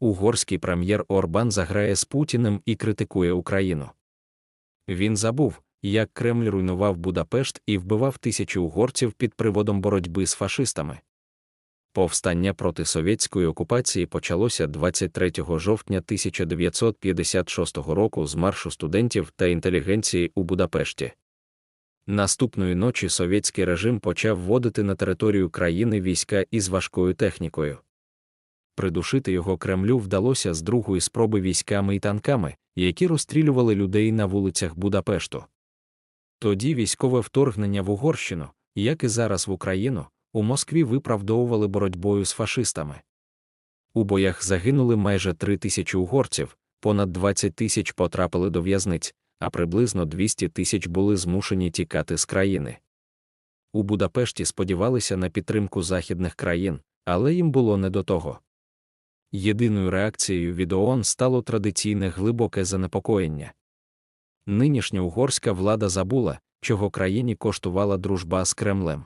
Угорський прем'єр Орбан заграє з Путіним і критикує Україну. Він забув, як Кремль руйнував Будапешт і вбивав тисячі угорців під приводом боротьби з фашистами. Повстання проти совєтської окупації почалося 23 жовтня 1956 року з маршу студентів та інтелігенції у Будапешті. Наступної ночі совєтський режим почав вводити на територію країни війська із важкою технікою. Придушити його Кремлю вдалося з другої спроби військами і танками, які розстрілювали людей на вулицях Будапешту. Тоді військове вторгнення в Угорщину, як і зараз в Україну, у Москві виправдовували боротьбою з фашистами. У боях загинули майже три тисячі угорців, понад 20 тисяч потрапили до в'язниць, а приблизно 200 тисяч були змушені тікати з країни. У Будапешті сподівалися на підтримку західних країн, але їм було не до того. Єдиною реакцією від ООН стало традиційне глибоке занепокоєння. Нинішня угорська влада забула, чого країні коштувала дружба з Кремлем.